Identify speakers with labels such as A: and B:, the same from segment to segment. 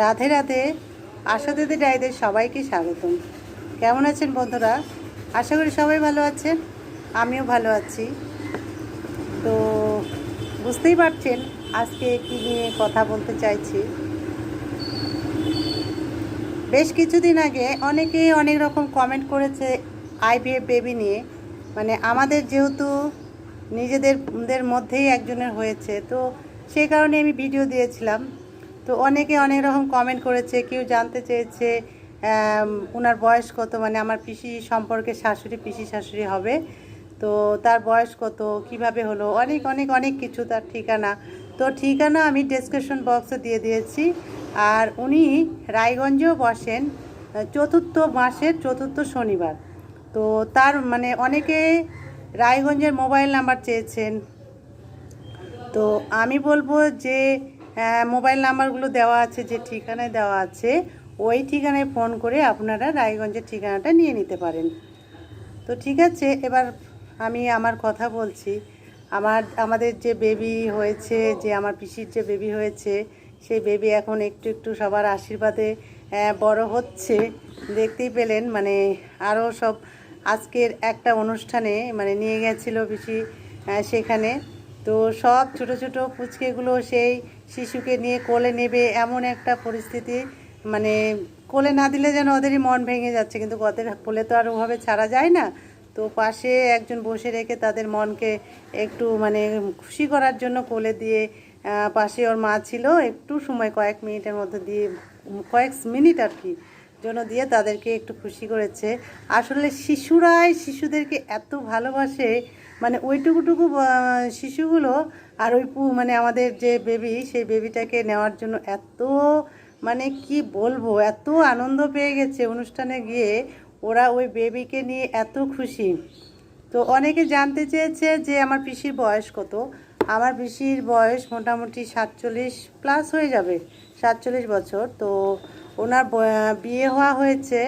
A: রাধে রাধে। আশা দিদি ডাইদের সবাইকে স্বাগতম। কেমন আছেন বন্ধুরা? আশা করি সবাই ভালো আছেন, আমিও ভালো আছি। তো বুঝতেই পারছেন আজকে কী নিয়ে কথা বলতে চাইছি। বেশ কিছুদিন আগে অনেকে অনেক রকম কমেন্ট করেছে আইভিএফ বেবি নিয়ে। মানে আমাদের যেহেতু নিজেদের মধ্যেই একজনের হয়েছে, তো সেই কারণে আমি ভিডিও দিয়েছিলাম। তো অনেকে অনেক রকম কমেন্ট করেছে, কেউ জানতে চেয়েছে ওনার বয়স কত মানে আমার পিসি সম্পর্কে শাশুড়ি, পিসি শাশুড়ি হবে, তো তার বয়স কত, কীভাবে হলো, অনেক অনেক অনেক কিছু তার ঠিকানা। তো ঠিকানা আমি ডেসক্রিপশন বক্সে দিয়ে দিয়েছি। আর উনি রায়গঞ্জেও বসেন, চতুর্থ মাসের চতুর্থ শনিবার। তো তার মানে অনেকে রায়গঞ্জের মোবাইল নাম্বার চেয়েছেন। তো আমি বলব যে মোবাইল নাম্বারগুলো দেওয়া আছে যে ঠিকানায় দেওয়া আছে ওই ঠিকানায় ফোন করে আপনারা রায়গঞ্জের ঠিকানাটা নিয়ে নিতে পারেন। তো ঠিক আছে এবার আমি আমার কথা বলছি। আমার আমাদের যে বেবি হয়েছে যে আমার পিসির যে বেবি হয়েছে সেই বেবি এখন একটু একটু সবার আশীর্বাদে আহ, বড় হচ্ছে। দেখতেই পেলেন মানে আরও সব আজকের একটা অনুষ্ঠানে মানে নিয়ে গেছিল পিসি আহ, সেখানে। তো সব ছোট ছোট পুচকেগুলো সেই শিশুকে নিয়ে কোলে নেবে এমন একটা পরিস্থিতি। মানে কোলে না দিলে যেন ওদেরই মন ভেঙে যাচ্ছে, কিন্তু ওদের কোলে তো আর ওভাবে ছাড়া যায় না। তো পাশে একজন বসে রেখে তাদের মনকে একটু মানে খুশি করার জন্য কোলে দিয়ে পাশে ওর মা ছিল, একটু সময় কয়েক মিনিটের মধ্যে দিয়ে, কয়েক মিনিট আর কি জন্য দিয়ে তাদেরকে একটু খুশি করেছে। আসলে শিশুরাই শিশুদেরকে এত ভালোবাসে মানে ওইটুকুটুকু শিশুগুলো আর ওই মানে আমাদের যে বেবি সেই বেবিটাকে নেওয়ার জন্য এত মানে কি বলব, এত আনন্দ পেয়ে গেছে অনুষ্ঠানে গিয়ে। ওরা ওই বেবিকে নিয়ে এত খুশি। তো অনেকে জানতে চেয়েছে যে আমার পিসির বয়স কত। আমার পিসির বয়স মোটামুটি সাতচল্লিশ প্লাস হয়ে যাবে, সাতচল্লিশ বছর। তো ওনার বিয়ে হওয়া হয়েছে,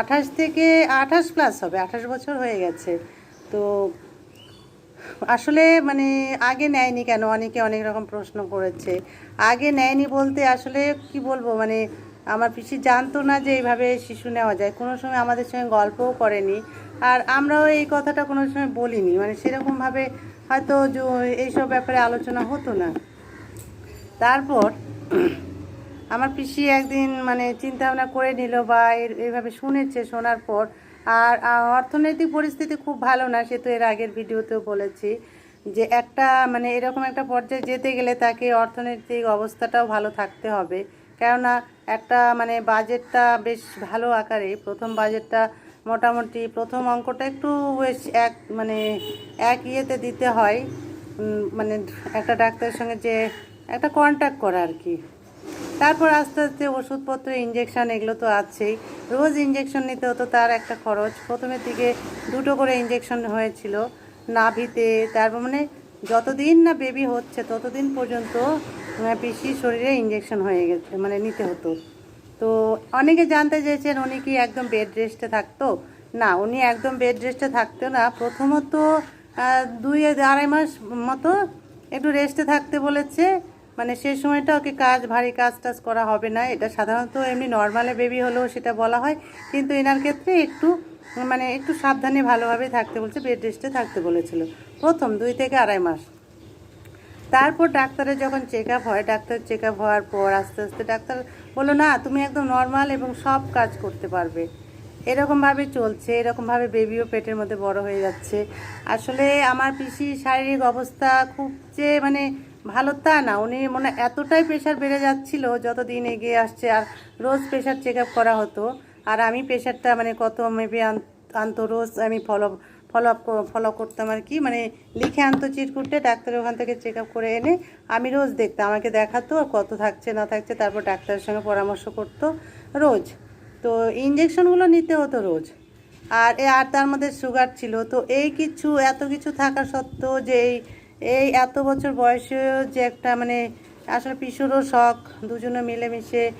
A: আঠাশ থেকে আঠাশ প্লাস হবে, আঠাশ বছর হয়ে গেছে। তো আসলে মানে আগে নেয়নি কেন? অনেকে অনেক রকম প্রশ্ন করেছে। আগে নেয়নি বলতে আসলে কি বলব? মানে আমার পিসি জানতো না যে এইভাবে শিশু নেওয়া যায়। কোনো সময় আমাদের সঙ্গে গল্পও করেনি। আর আমরাও এই কথাটা কোনো সময় বলিনি। মানে সেরকমভাবে হয়তো এইসব ব্যাপারে আলোচনা হতো না। তারপর আমার পিসি একদিন মানে চিন্তা ভাবনা করে নিল বা এইভাবে শুনেছে। শোনার পর আর অর্থনৈতিক পরিস্থিতি খুব ভালো না সে তো এর আগের ভিডিওতেও বলেছি যে একটা মানে এরকম একটা পর্যায়ে যেতে গেলে তাকে অর্থনৈতিক অবস্থাটাও ভালো থাকতে হবে। কেননা একটা মানে বাজেটটা বেশ ভালো আকারে, প্রথম বাজেটটা মোটামুটি প্রথম অঙ্কটা একটু বেশ এক মানে এক ইয়েতে দিতে হয়। মানে একটা ডাক্তারের সঙ্গে যে একটা কন্ট্যাক্ট করা আর কি। তারপর আস্তে আস্তে ওষুধপত্র ইঞ্জেকশান এগুলো তো আছেই। রোজ ইঞ্জেকশন নিতে হতো তার একটা খরচ। প্রথমের দিকে দুটো করে ইঞ্জেকশন হয়েছিল নাভিতে তারপর মানে যতদিন না বেবি হচ্ছে ততদিন পর্যন্ত আহ, পিসির শরীরে ইঞ্জেকশন হয়ে গেছে মানে নিতে হতো। তো অনেকে জানতে চেয়েছেন উনি কি একদম বেড রেস্টে থাকতো? না উনি একদম বেড রেস্টে থাকতো না। প্রথমত দুই আড়াই মাস মতো একটু রেস্টে থাকতে বলেছে। মানে সেই সময়টা ওকে কাজ, ভারী কাজ টাজ করা হবে না। এটা সাধারণত এমনি নর্মালে বেবি হলেও সেটা বলা হয়। কিন্তু এনার ক্ষেত্রে একটু মানে একটু সাবধানে ভালোভাবে থাকতে বলছে বেড রেস্টে থাকতে বলেছিল। প্রথম দুই থেকে আড়াই মাস। তারপর ডাক্তারের যখন চেক আপ হয়, ডাক্তার চেক আপ হওয়ার পর আস্তে আস্তে ডাক্তার বলল, না, তুমি একদম নর্মাল এবং সব কাজ করতে পারবে। এরকমভাবে চলছে, এরকমভাবে বেবিও পেটের মধ্যে বড় হয়ে যাচ্ছে। আসলে আমার পিসি শারীরিক অবস্থা খুব যে মানে ভালো তা না, উনি মানে এতটাই প্রেশার বেড়ে যাচ্ছিল যত দিন এগিয়ে আসছে, আর রোজ প্রেশার চেক করা হতো। আর আমি প্রেশারটা মানে কত মেপে আনতো, রোজ আমি ফলো ফলো আপ ফলো করতাম আর কি। মানে লিখে আনতো চিরকুটে ডাক্তার ওখান থেকে চেক আপ করে এনে আমি রোজ দেখতাম। আমাকে দেখাতো কত থাকছে, না থাকছে, তারপর ডাক্তারের সঙ্গে পরামর্শ করতো রোজ। তো ইঞ্জেকশনগুলো নিতে হতো রোজ। আর আর তার মধ্যে সুগার ছিল। তো এই কিছু, এত কিছু থাকা সত্ত্বেও যে এই এই এত বছর বয়সেও যে একটা মানে আসলে পিসুরও শখ, দুজনে মিলেমিশে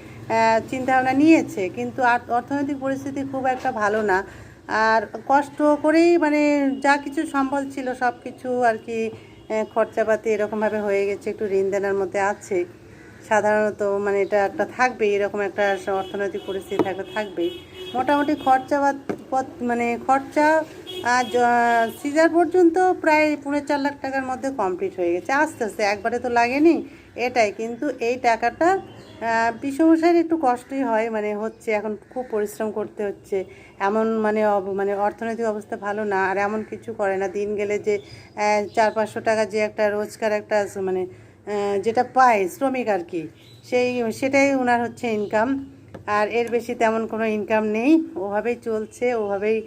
A: চিন্তাভাবনা নিয়েছে, কিন্তু অর্থনৈতিক পরিস্থিতি খুব একটা ভালো না। আর কষ্ট করেই মানে যা কিছু সম্বল ছিল সব কিছু আর কি খরচাপাতি এরকমভাবে হয়ে গেছে, একটু ঋণ দেনার মধ্যে আছে। সাধারণত মানে এটা একটা থাকবেই, এরকম একটা অর্থনৈতিক পরিস্থিতি থাকলে থাকবেই। মোটামুটি খরচা বাদ- মানে খরচা আর সিজার পর্যন্ত প্রায় পৌনে চার লাখ টাকার মধ্যে কমপ্লিট হয়ে গেছে। আস্তে আস্তে, একবারে তো লাগেনি এটাই, কিন্তু এই টাকাটা বিষমশাইয়ের একটু কষ্টই হয় মানে হচ্ছে এখন খুব পরিশ্রম করতে হচ্ছে। এমন মানে মানে অর্থনৈতিক অবস্থা ভালো না, আর এমন কিছু করে না। দিন গেলে যে চার পাঁচশো টাকা যে একটা রোজগার একটা মানে যেটা পায় শ্রমিক আর কি, সেই, সেটাই ওনার হচ্ছে ইনকাম আর এর বেশি তেমন কোনো ইনকাম নেই। ওভাবেই চলছে, ওভাবেই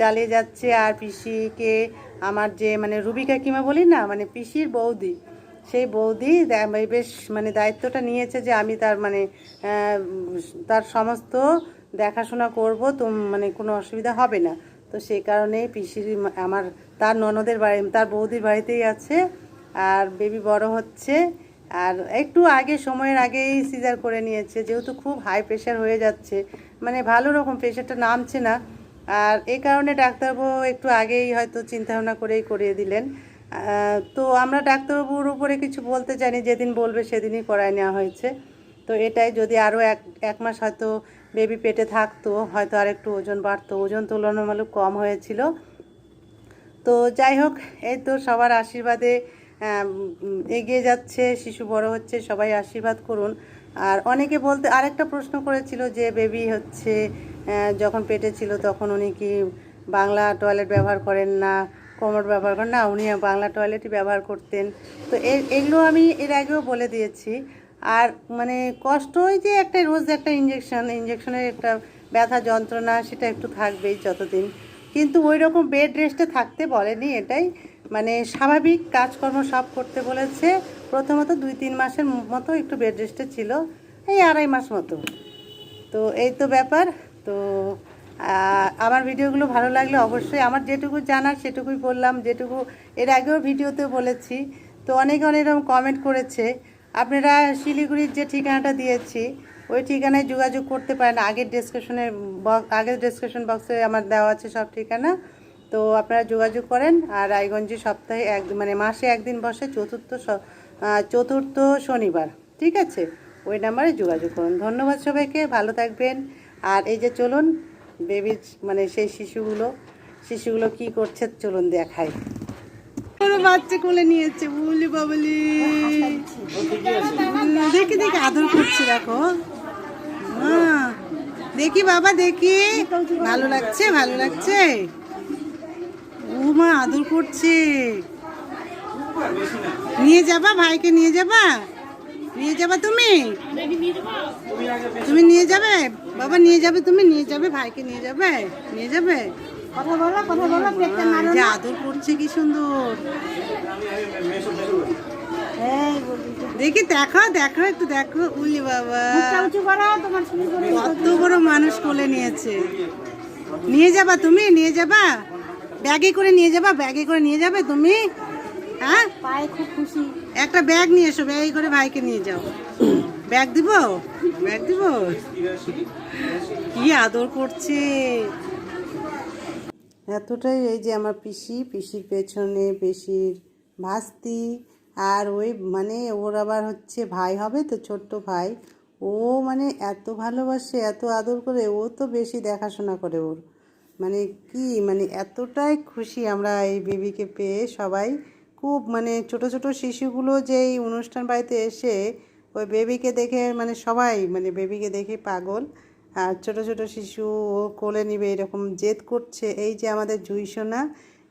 A: চালিয়ে যাচ্ছে। আর পিসিকে আমার যে মানে রুবি কাকিমা বলি না? মানে পিসির বৌদি। সেই বৌদি বেশ মানে দায়িত্বটা নিয়েছে যে আমি তার মানে তার সমস্ত দেখাশোনা করব। তো মানে কোনো অসুবিধা হবে না। তো সেই কারণেই পিসির আমার, তার ননদের বাড়ি তার বৌদির বাড়িতেই আছে। আর বেবি বড় হচ্ছে। আর একটু আগে, সময়ের আগেই সিজার করে নিয়েছে। যেহেতু খুব হাই প্রেশার হয়ে যাচ্ছে। মানে ভালো রকম প্রেশারটা নামছে না। আর এই কারণে ডাক্তারবাবু একটু আগেই হয়তো চিন্তাভাবনা করেই করিয়ে দিলেন। তো আমরা ডাক্তারবাবুর উপরে কিছু বলতে চাইনি, যেদিন বলবে সেদিনই করায় নেওয়া হয়েছে। তো এটাই যদি আরও এক এক মাস হয়তো বেবি পেটে থাকতো, হয়তো আর একটু ওজন বাড়তো, ওজন তুলনামূলক কম হয়েছিল। তো যাই হোক, এই তো সবার আশীর্বাদে এগিয়ে যাচ্ছে, শিশু বড় হচ্ছে, সবাই আশীর্বাদ করুন। আর অনেকে বলতে, আরেকটা প্রশ্ন করেছিল যে বেবি হচ্ছে যখন পেটে ছিল তখন উনি কি বাংলা টয়লেট ব্যবহার করেন না, কোমর ব্যবহার করেন? না, উনি বাংলা টয়লেটই ব্যবহার করতেন। তো এগুলো আমি এর আগেও বলে দিয়েছি। আর মানে কষ্ট ওই যে একটা রোজ একটা ইঞ্জেকশন ইঞ্জেকশনের একটা ব্যথা যন্ত্রণা, সেটা একটু থাকবেই যতদিন। কিন্তু ওই রকম বেড রেস্টে থাকতে বলেনি এটাই। মানে স্বাভাবিক কাজকর্ম সব করতে বলেছে। প্রথমত দুই তিন মাসের মতো একটু বেড রেস্টে ছিল, এই আড়াই মাস মতো। তো এই তো ব্যাপার। তো আমার ভিডিওগুলো ভালো লাগলে অবশ্যই আমার যেটুকু জানার সেটুকুই বললাম, যেটুকু এর আগেও ভিডিওতে বলেছি। তো অনেকে অনেক রকম কমেন্ট করেছে। আপনারা শিলিগুড়ির যে ঠিকানাটা দিয়েছি ওই ঠিকানায় যোগাযোগ করতে পারেন। আগের ডিসক্রিপশনে আগের ডিসক্রিপশন বক্সে আমার দেওয়া আছে সব ঠিকানা। তো আপনারা যোগাযোগ করেন আর রায়গঞ্জে সপ্তাহে এক মানে মাসে একদিন বসে চতুর্থ চতুর্থ শনিবার ঠিক আছে? ওই নাম্বারে যোগাযোগ করুন। ধন্যবাদ সবাইকে ভালো থাকবেন। আর এই যে চলুন বেবির মানে সেই শিশুগুলো শিশুগুলো কি করছে চলুন দেখাই। বাচ্চা কোলে নিয়েছে বুবলি। বাবলি দেখি দেখি আদর করছে দেখো। দেখি বাবা দেখি। ভালো লাগছে ভালো লাগছে। ও মা আদর করছে। নিয়ে যাবা ভাইকে নিয়ে যাবা? নিয়ে যাবা তুমি? তুমি নিয়ে যাবে? বাবা নিয়ে যাবে তুমি নিয়ে যাবে ভাইকে নিয়ে যাবে নিয়ে যাবে?
B: কথা বলো কথা বলো
A: যে আদর করছে কি সুন্দর। দেখি দেখো দেখো একটু দেখো উলি বাবা। কত বড় মানুষ কোলে নিয়েছে। নিয়ে যাবা তুমি নিয়ে যাবা? ব্যাগে করে নিয়ে যাবা ব্যাগে করে নিয়ে যাবে তুমি? হ্যাঁ?
B: পায়ে খুব খুশি।
A: একটা ব্যাগ নিয়ে এসো ব্যাগে করে ভাইকে নিয়ে যাও। ব্যাগ দিব? ব্যাগ দিব? কি আদর করছে? এতটাই এই যে আমার পিসি পিসির পেছনে পিসির ভাস্তি। আর ওই মানে ওর আবার হচ্ছে ভাই হবে তো ছোট্ট ভাই। ও মানে এত ভালোবাসে, এত আদর করে, ও তো বেশি দেখাশোনা করে ওর। মানে কি মানে এতটাই খুশি আমরা এই বেবিকে পেয়ে সবাই। খুব মানে ছোট ছোট শিশুগুলো যে এই অনুষ্ঠান বাড়িতে এসে ওই বেবিকে দেখে মানে সবাই মানে বেবিকে দেখে পাগল। আর ছোট ছোট শিশু ও কোলে নিবে, এরকম জেদ করছে। এই যে আমাদের জুইসোনা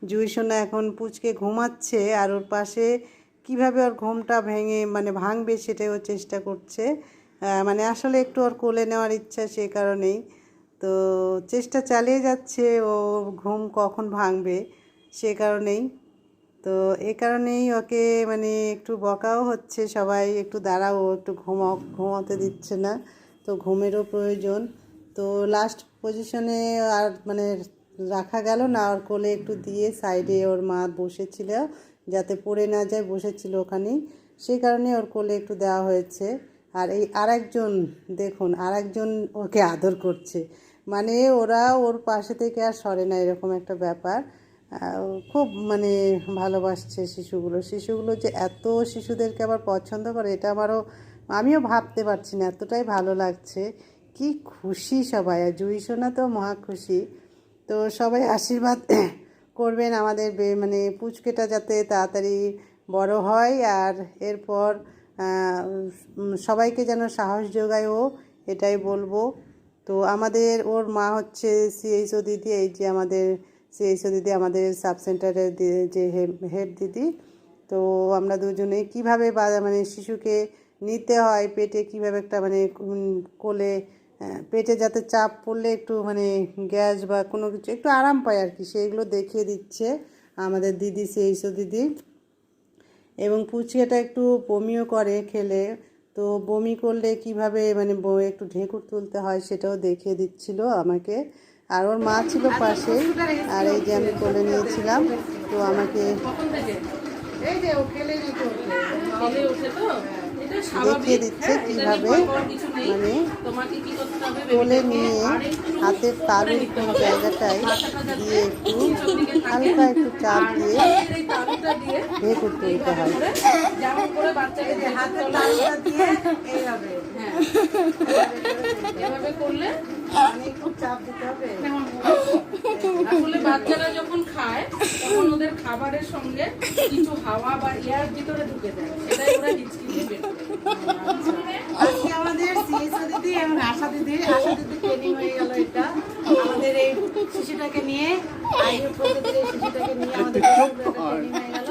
A: জুইসোনা এখন পুচকে ঘুমাচ্ছে আর ওর পাশে কীভাবে ওর ঘুমটা ভেঙে মানে ভাঙবে সেটাই ও চেষ্টা করছে। মানে আসলে একটু ওর কোলে নেওয়ার ইচ্ছা সে কারণেই। তো চেষ্টা চালিয়ে যাচ্ছে, ও ঘুম কখন ভাঙবে সে কারণেই। তো এ কারণেই ওকে মানে একটু বকাও হচ্ছে, সবাই একটু দাঁড়াও একটু ঘুমাও, ঘুমাতে দিচ্ছে না, তো ঘুমেরও প্রয়োজন। তো লাস্ট পজিশনে আর মানে রাখা গেল না, ওর কোলে একটু দিয়ে সাইডে ওর মা বসেছিল। যাতে পড়ে না যায়, বসেছিল ওখানেই। সেই কারণে ওর কোলে একটু দেওয়া হয়েছে। আর এই আরেকজন, দেখুন, আরেকজন ওকে আদর করছে। মানে ওরা ওর পাশে থেকে আর সরে না, এরকম একটা ব্যাপার। খুব মানে ভালোবাসছে শিশুগুলো। শিশুগুলো যে এত শিশুদেরকে আবার পছন্দ করে, এটা আমারও, আমিও ভাবতে পারছি না, এতটাই ভালো লাগছে। কি খুশি সবাই, আর জুই তো মহা খুশি। তো সবাই আশীর্বাদ করবেন আমাদের মানে পুচকেটা যাতে তাড়াতাড়ি বড় হয় আর এরপর সবাইকে যেন সাহস যোগায় ও, এটাই বলব। তো আমাদের, ওর মা হচ্ছে সিএইচও দিদি, এই যে আমাদের সিএইচও দিদি, আমাদের সাব সেন্টারের যে হেড দিদি। তো আমরা দুজনেই কীভাবে মানে শিশুকে নিতে হয়, পেটে কীভাবে একটা মানে কোলে পেটে যাতে চাপ পড়লে একটু মানে গ্যাস বা কোনো কিছু একটু আরাম পায় আর কি সেইগুলো দেখিয়ে দিচ্ছে আমাদের দিদি সেইসব দিদি। এবং পুচিয়াটা একটু বমিও করে খেলে তো বমি করলে কীভাবে মানে ব- একটু ঢেকুর তুলতে হয় সেটাও দেখিয়ে দিচ্ছিল আমাকে। আর ওর মা ছিল পাশে আর এই যে আমি কোলে নিয়েছিলাম তো আমাকে এই যে ও খেলে
C: তো?
A: দেখিয়ে দিচ্ছে
C: হ্যাঁ,
A: কীভাবে। মানে কোলে নিয়ে হাতের
C: নিতে হবে।
A: জায়গাটায় দিয়ে একটু। হালকা একটু চাপ দিয়ে
C: তালুটা
A: তুলতে হয়।
C: এভাবে করলে
A: মানে চাপ দিতে হবে।
C: আসলে বাচ্চারা যখন খায় তখন ওদের খাবারের সঙ্গে কিছু হাওয়া বা এয়ার ভিতরে ঢুকে দেয় সেটাই ওরা হিচকি দিয়ে বের করে।
A: আজকে আমাদের সিএসও দিদি এবং আশা দিদি ট্রেনিং হয়ে গেল এটা। আমাদের এই শিশুটাকে নিয়ে আইয়ুব পদ্ধতির এই শিশুটাকে নিয়ে আমাদের ট্রেনিং হয়ে গেল।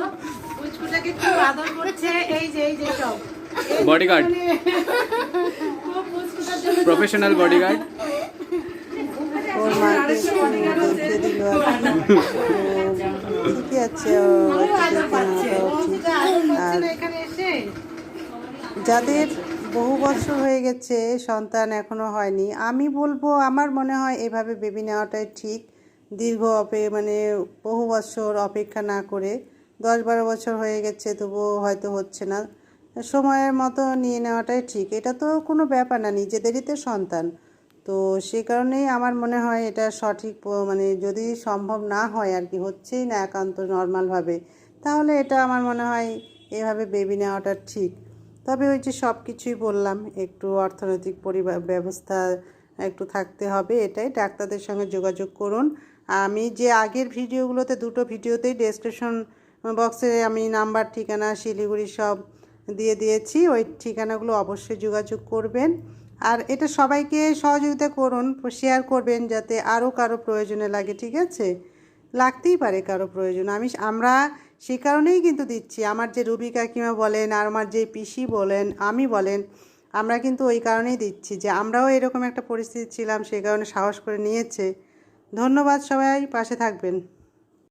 A: পুচকুটাকে খুব আদর করছে এই যে এই যে সব। জন্য
D: প্রফেশনাল বডিগার্ড
A: ওর মাকে দিল। ঠিকই আছে যাদের বহু বছর হয়ে গেছে, সন্তান এখনও হয়নি। আমি বলব, আমার মনে হয় এভাবে বেবি নেওয়াটাই ঠিক। দীর্ঘ অপে মানে বহু বছর অপেক্ষা না করে দশ বারো বছর হয়ে গেছে, তবুও হয়তো হচ্ছে না। সময়ের মতো নিয়ে নেওয়াটাই ঠিক। এটা তো কোনো ব্যাপার না, নিজেদেরই তো সন্তান। তো সে কারণেই আমার মনে হয় এটা সঠিক মানে যদি সম্ভব না হয় আর কি, হচ্ছেই না একান্ত নর্মালভাবে, তাহলে এটা আমার মনে হয় এভাবে বেবি নেওয়াটা ঠিক। তবে ওই যে সব কিছুই বললাম, একটু অর্থনৈতিক পরিবার ব্যবস্থা একটু থাকতে হবে এটাই। ডাক্তারদের সঙ্গে যোগাযোগ করুন। আমি যে আগের ভিডিওগুলোতে, দুটো ভিডিওতেই ডেসক্রিপশন বক্সে আমি নাম্বার, ঠিকানা, শিলিগুড়ি সব দিয়ে দিয়েছি, ওই ঠিকানাগুলো অবশ্যই যোগাযোগ করবেন। আর এটা সবাইকে সহযোগিতা করুন শেয়ার করবেন যাতে আরও কারও প্রয়োজনে লাগে, ঠিক আছে? লাগতেই পারে কারও প্রয়োজন। আমি, আমরা সে কারণেই কিন্তু দিচ্ছি। আমার যে রুবি কাকিমা বলেন, আর আমার যে পিসি বলেন, আমি বলেন, আমরা কিন্তু ওই কারণেই দিচ্ছি যে আমরাও এরকম একটা পরিস্থিতি ছিলাম সেই কারণে সাহস করে নিয়েছে। ধন্যবাদ সবাই, পাশে থাকবেন।